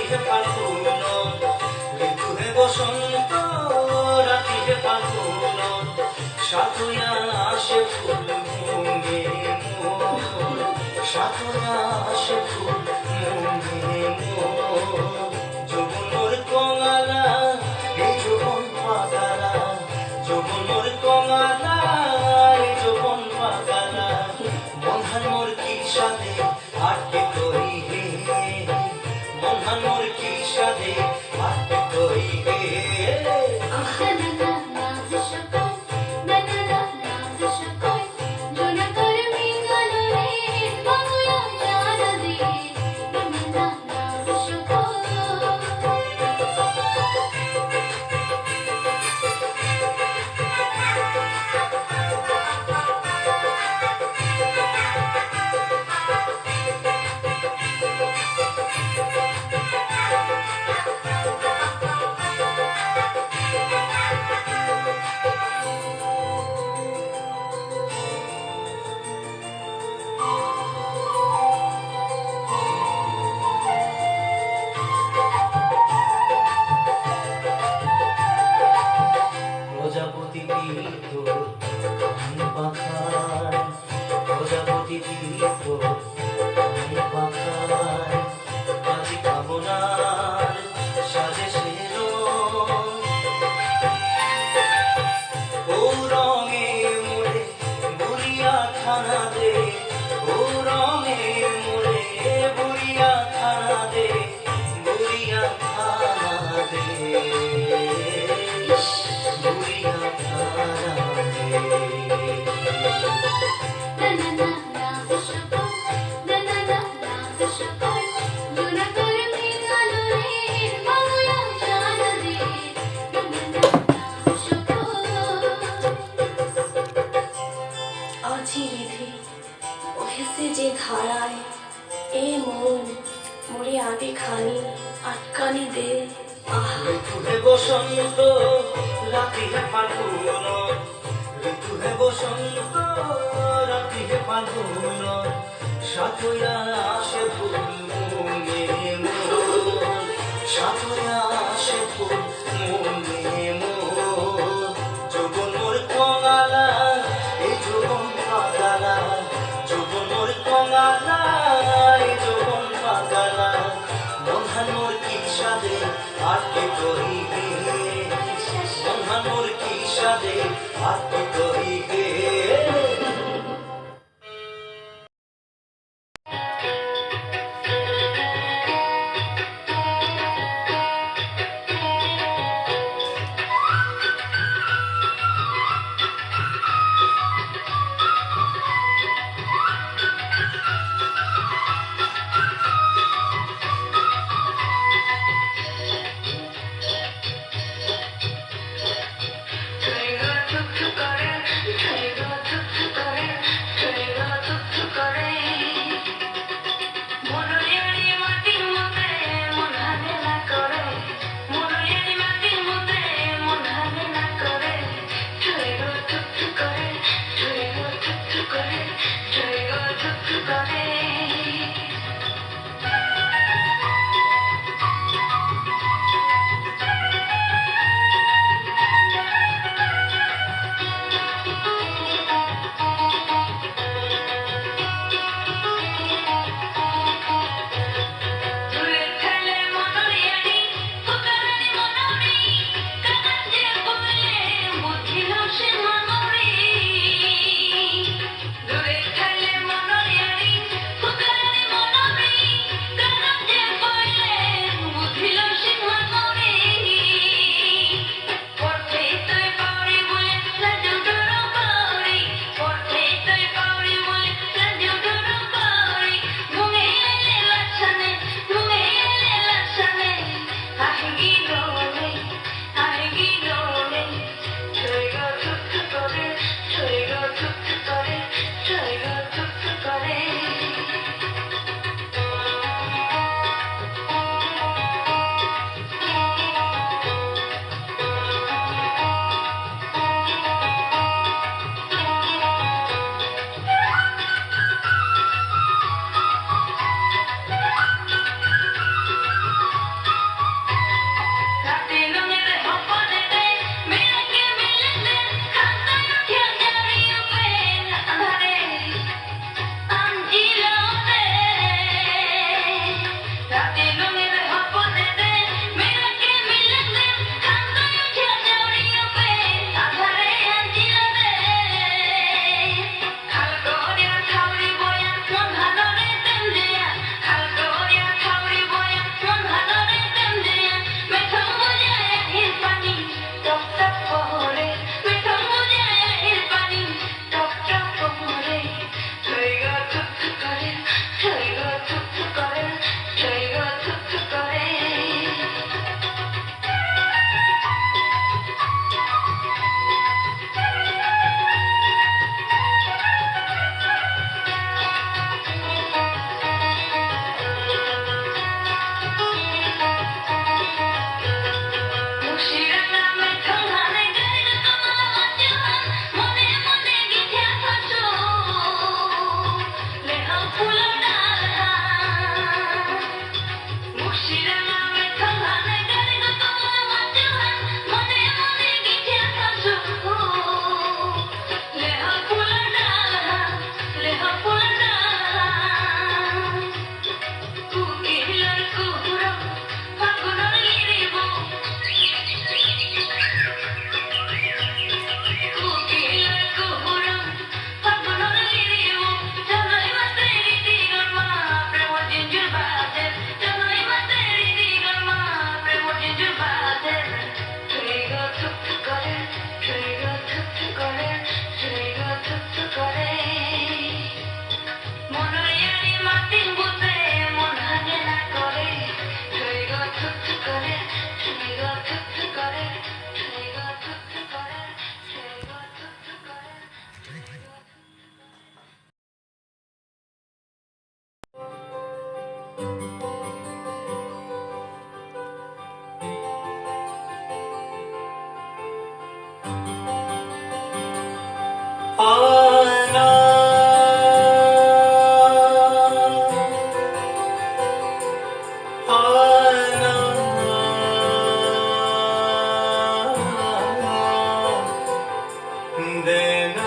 রাতিতে ফাল্গুন ঋতু হে বসন্ত রাতিতে ফাল্গুন সাধুয়া আসে ফুল মুঙ্গে সাধুয়া আসে ফুল মুঙ্গে মোর 啊。কালিদে ঋতুহে বসন্ত রাতিহে ফাল্গুন ঋতুহে বসন্ত রাতিহে ফাল্গুন সাথুরা আসে ফুল হাতে করিবে মহানুর কি সাদে হাতে then